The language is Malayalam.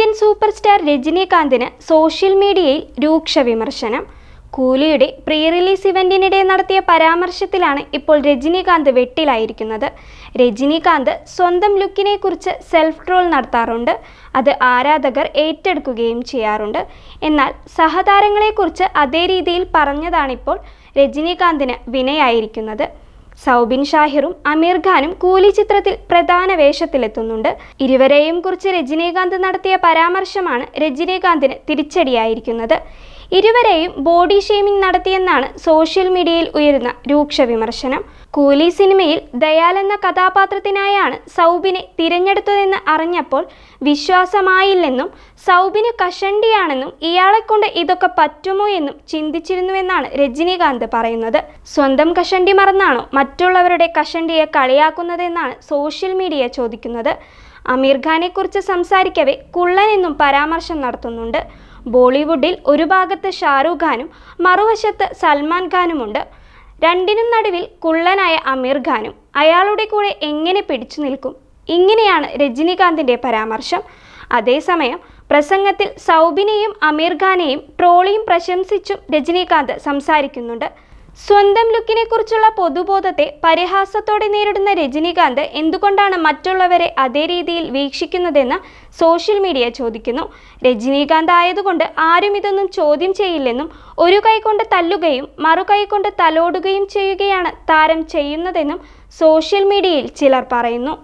ഇന്ത്യൻ സൂപ്പർ സ്റ്റാർ രജനീകാന്തിന് സോഷ്യൽ മീഡിയയിൽ രൂക്ഷ വിമർശനം. കൂലിയുടെ പ്രീ റിലീസ് ഇവന്റിനിടെ നടത്തിയ പരാമർശത്തിലാണ് ഇപ്പോൾ രജനീകാന്ത് വെട്ടിലായിരിക്കുന്നത്. രജനീകാന്ത് സ്വന്തം ലുക്കിനെ കുറിച്ച് സെൽഫ് ട്രോൾ നടത്താറുണ്ട്. അത് ആരാധകർ ഏറ്റെടുക്കുകയും ചെയ്യാറുണ്ട്. എന്നാൽ സഹതാരങ്ങളെക്കുറിച്ച് അതേ രീതിയിൽ പറഞ്ഞതാണിപ്പോൾ രജനീകാന്തിന് വിനയായിരിക്കുന്നത്. സൗബിൻ ഷാഹിറും അമീർ ഖാനും കൂലി ചിത്രത്തിൽ പ്രധാന വേഷത്തിലെത്തുന്നുണ്ട്. ഇരുവരെയും കുറിച്ച് രജനീകാന്ത് നടത്തിയ പരാമർശമാണ് രജനീകാന്തിന് തിരിച്ചടിയായിരിക്കുന്നത്. ഇരുവരെയും ബോഡി ഷെയ്മിംഗ് നടത്തിയെന്നാണ് സോഷ്യൽ മീഡിയയിൽ ഉയരുന്ന രൂക്ഷ വിമർശനം. കൂലി സിനിമയിൽ ദയാൽ എന്ന കഥാപാത്രത്തിനായാണ് സൗബിനെ തിരഞ്ഞെടുത്തതെന്ന് അറിഞ്ഞപ്പോൾ വിശ്വാസമായില്ലെന്നും സൗബിന് കഷണ്ടിയാണെന്നും ഇയാളെക്കൊണ്ട് ഇതൊക്കെ പറ്റുമോ എന്നും ചിന്തിച്ചിരുന്നുവെന്നാണ് രജനീകാന്ത് പറയുന്നത്. സ്വന്തം കഷണ്ടി മറന്നാണോ മറ്റുള്ളവരുടെ കഷണ്ടിയെ കളിയാക്കുന്നതെന്നാണ് സോഷ്യൽ മീഡിയ ചോദിക്കുന്നത്. അമീർ ഖാനെക്കുറിച്ച് സംസാരിക്കവേ കുള്ളൻ എന്നും പരാമർശം നടത്തുന്നുണ്ട്. ബോളിവുഡിൽ ഒരു ഭാഗത്ത് ഷാരൂഖ് ഖാനും മറുവശത്ത് സൽമാൻ ഖാനുമുണ്ട്. രണ്ടിനും നടുവിൽ കുള്ളനായ അമീർ ഖാനും അയാളുടെ കൂടെ എങ്ങനെ പിടിച്ചു നിൽക്കും? ഇങ്ങനെയാണ് രജനീകാന്തിന്റെ പരാമർശം. അതേസമയം പ്രസംഗത്തിൽ സൗബിനെയും അമീർ ഖാനെയും ട്രോളിയും പ്രശംസിച്ചും രജനീകാന്ത് സംസാരിക്കുന്നുണ്ട്. സ്വന്തം ലുക്കിനെ കുറിച്ചുള്ള പൊതുബോധത്തെ പരിഹാസത്തോടെ നേരിടുന്ന രജനീകാന്ത് എന്തുകൊണ്ടാണ് മറ്റുള്ളവരെ അതേ രീതിയിൽ വീക്ഷിക്കുന്നതെന്ന് സോഷ്യൽ മീഡിയ ചോദിക്കുന്നു. രജനീകാന്ത് ആയതുകൊണ്ട് ആരും ഇതൊന്നും ചോദ്യം ചെയ്യില്ലെന്നും ഒരു കൈകൊണ്ട് തല്ലുകയും മറു കൈകൊണ്ട് തലോടുകയും ചെയ്യുകയാണ് താരം ചെയ്യുന്നതെന്നും സോഷ്യൽ മീഡിയയിൽ ചിലർ പറയുന്നു.